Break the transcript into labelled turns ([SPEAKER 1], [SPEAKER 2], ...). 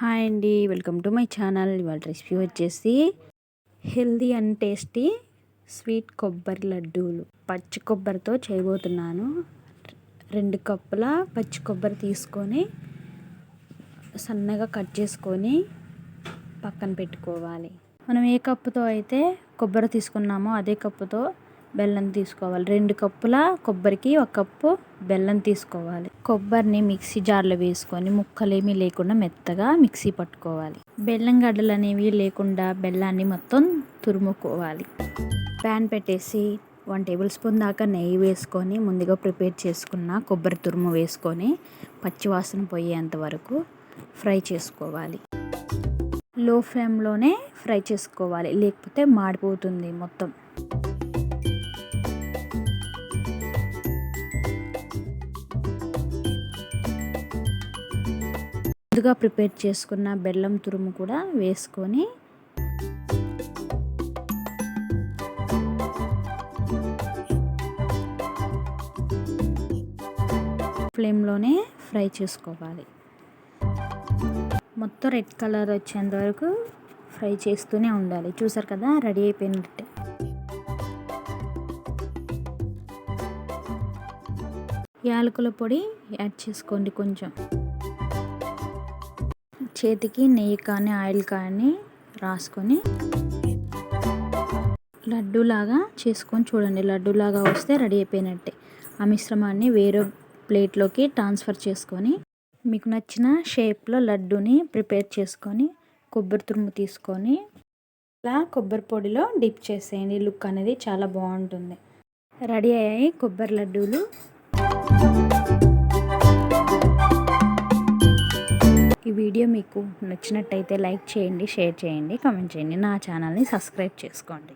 [SPEAKER 1] Hi అండి welcome to my channel. ఇవాళ recipe వచ్చేసి హెల్దీ అండ్ టేస్టీ స్వీట్ కొబ్బరి లడ్డూలు. పచ్చి కొబ్బరితో చేయబోతున్నాను. రెండు కప్పుల పచ్చి కొబ్బరి తీసుకొని సన్నగా కట్ చేసుకొని పక్కన పెట్టుకోవాలి. మనం ఏ కప్పుతో అయితే కొబ్బరి తీసుకున్నామో అదే కప్పుతో బెల్లం తీసుకోవాలి. రెండు కప్పుల కొబ్బరికి ఒక కప్పు బెల్లం తీసుకోవాలి. కొబ్బరిని మిక్సీ జార్లో వేసుకొని ముక్కలేమీ లేకుండా మెత్తగా మిక్సీ పట్టుకోవాలి. బెల్లం గడ్డలు అనేవి లేకుండా బెల్లాన్ని మొత్తం తురుముకోవాలి. ప్యాన్ పెట్టేసి వన్ టేబుల్ స్పూన్ దాకా నెయ్యి వేసుకొని ముందుగా ప్రిపేర్ చేసుకున్న కొబ్బరి తురుము వేసుకొని పచ్చివాసన పోయేంత వరకు ఫ్రై చేసుకోవాలి. లో ఫ్లేమ్లోనే ఫ్రై చేసుకోవాలి. లేకపోతే మాడిపోతుంది మొత్తం. ముందుగా ప్రిపేర్ చేసుకున్న బెల్లం తురుము కూడా వేసుకొని ఫ్లేమ్లోనే ఫ్రై చేసుకోవాలి. మొత్తం రెడ్ కలర్ వచ్చేంత వరకు ఫ్రై చేస్తూనే ఉండాలి. చూసారు కదా రెడీ అయిపోయినట్టే. యాలకుల పొడి యాడ్ చేసుకోండి కొంచెం. చేతికి నెయ్యి కానీ ఆయిల్ కానీ రాసుకొని లడ్డూలాగా చేసుకొని చూడండి. లడ్డూలాగా వస్తే రెడీ అయిపోయినట్టే. ఆ మిశ్రమాన్ని వేరే ప్లేట్లోకి ట్రాన్స్ఫర్ చేసుకొని మీకు నచ్చిన షేప్లో లడ్డూని ప్రిపేర్ చేసుకొని కొబ్బరి తురుము తీసుకొని ఇలా కొబ్బరి పొడిలో డిప్ చేసేయండి. లుక్ అనేది చాలా బాగుంటుంది. రెడీ అయ్యాయి కొబ్బరి లడ్డూలు. ఈ వీడియో మీకు నచ్చినట్టయితే లైక్ చేయండి షేర్ చేయండి కామెంట్ చేయండి. నా ఛానల్ని సబ్స్క్రైబ్ చేసుకోండి.